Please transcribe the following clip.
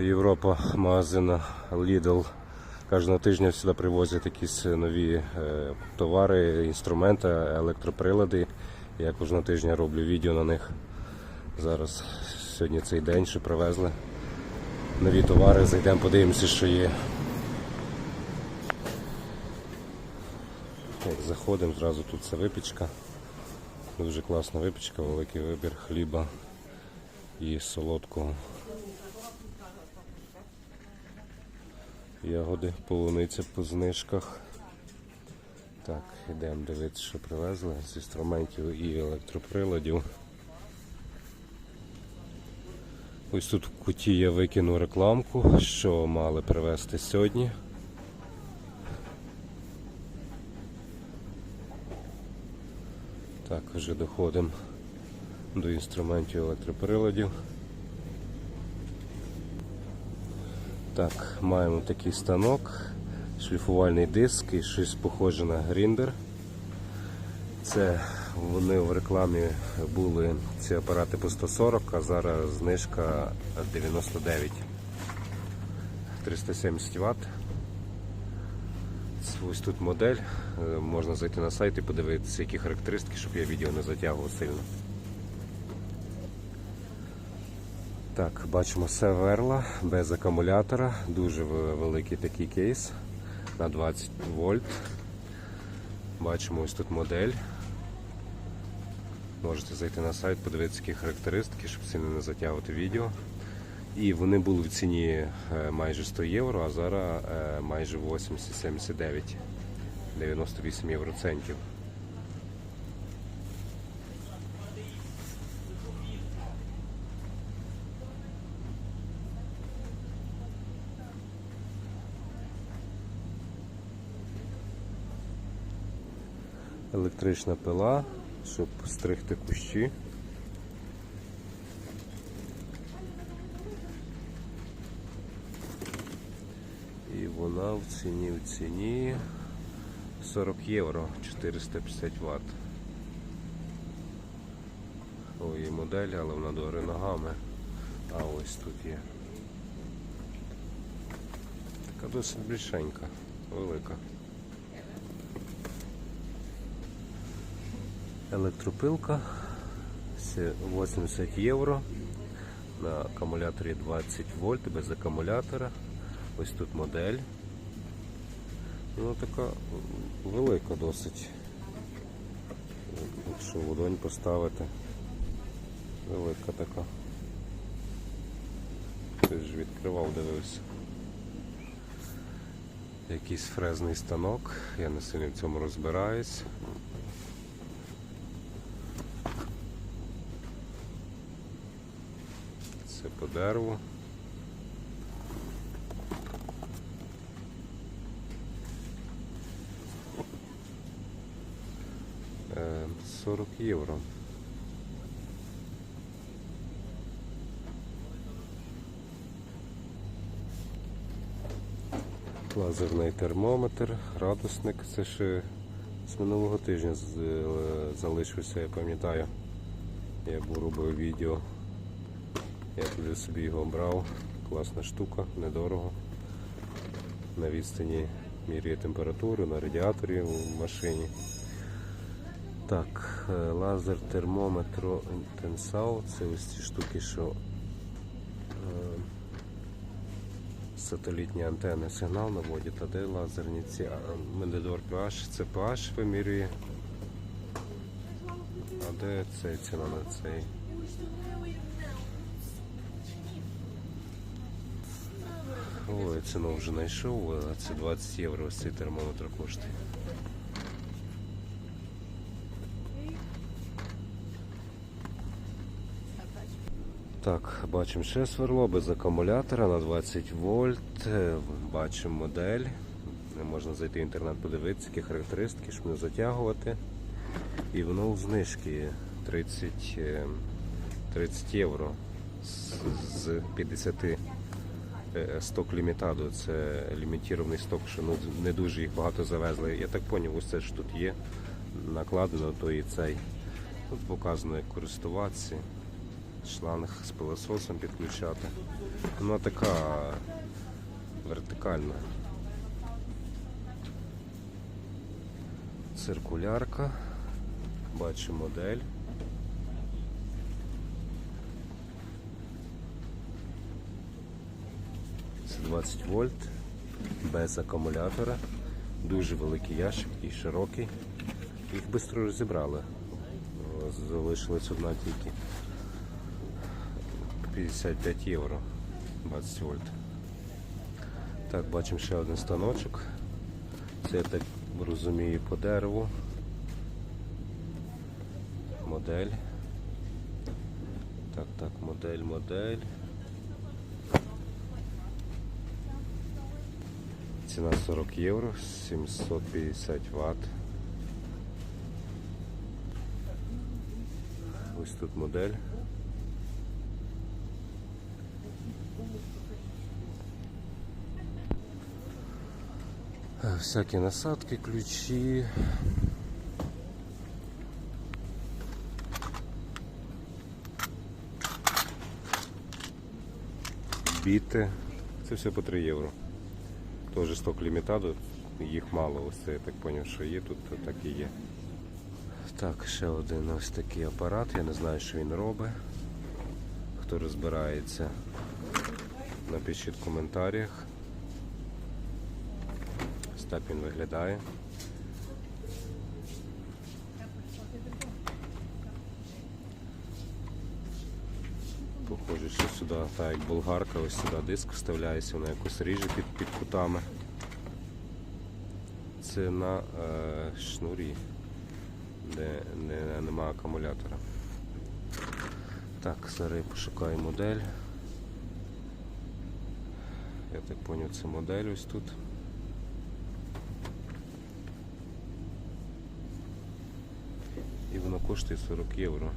Європа магазина Lidl. Кожного тижня сюди привозять якісь нові е, товари, інструменти, електроприлади. Я кожного тижня роблю відео на них. Зараз сьогодні цей день, що привезли нові товари. Зайдемо, подивимося, що є. Як заходимо, зразу тут це випічка. Дуже класна випічка, великий вибір хліба і солодкого. Ягоди, полуниця по знижках. Так, йдемо дивитися, що привезли з інструментів і електроприладів. Ось тут в куті я викину рекламку, що мали привезти сьогодні. Так, вже доходимо до інструментів електроприладів. Так, маємо такий станок, шліфувальний диск і щось похоже на гріндер. Це вони в рекламі були ці апарати по 140, а зараз знижка 99 370 Вт. Ось тут модель. Е, Можна зайти на сайт і подивитися, які характеристики, щоб я відео не затягував сильно. Так, бачимо все верла без акумулятора. Дуже великий такий кейс на 20 вольт. Бачимо ось тут модель. Можете зайти на сайт, подивитися, які характеристики, щоб сильно не затягувати відео. І вони були в ціні е, майже 100 євро, а зараз е, майже 80-79, 98 євроцентів. Електрична пила, щоб стригти кущі. І вона в ціні в ціні 40 євро 450 Вт. Ой, є модель, але вона догори ногами. А ось тут є. Така досить більшенька, велика. Електропилка 80 євро. На акумуляторі 20 вольт без акумулятора. Ось тут модель. Вона така велика досить. Якщо в ладонь поставити. Велика така. Ти ж відкривав, дивився. Якийсь фрезний станок, я не сильно в цьому розбираюсь. Це по дереву. Е, 40 євро. Лазерний термометр, градусник, це ще з минулого тижня е, залишився, я пам'ятаю. Я був робив відео. Я туди собі його брав. Класна штука, недорого. На відстані міряє температуру, на радіаторі у машині. Так, е, лазер термометро Tensao. Це ось ці штуки, що е, сателітні антени сигнал наводять, а де лазерні ці медидор PH, це PH вимірює. А де цей ціна на цей? Ой, ціну вже знайшов, а це 20 євро ось цей термометр коштує. Так, бачимо ще сверло без акумулятора на 20 вольт. Е, Бачимо модель. Можна зайти в інтернет, подивитися, які характеристики, щоб не затягувати. І воно у знижки 30, е, 30 євро з- з 50 е, сток лімітаду. Це лімітований сток, що ну, не дуже їх багато завезли. Я так зрозумів, ось це ж тут є накладено, то і цей. Тут показано, як користуватися. шланг з пилососом підключати. Вона така вертикальна. Циркулярка. Бачу модель. Це 20 вольт без акумулятора. Дуже великий ящик і широкий. Їх швидко розібрали. Залишилась одна тільки. 55 євро. 20 вольт. Так, бачимо ще один станочок. Це я так розумію по дереву. Модель. Так, так, модель, модель. Ціна 40 євро, 750 Вт. Ось тут модель. Всякі насадки, ключі. Біти. Це все по 3 євро. Теж сток лімітаду, їх мало, ось це я так зрозумів, що є тут, то так і є. Так, ще один ось такий апарат, я не знаю, що він робить. Хто розбирається, напишіть в коментарях. Ось так він виглядає. Що сюди, так як болгарка, ось сюди диск вставляється, вона якось ріже під, під кутами. Це на е, шнурі, де не, нема акумулятора. Так, зараз пошукаю модель. Я так зрозумів, це модель ось тут. І воно коштує 40 євро.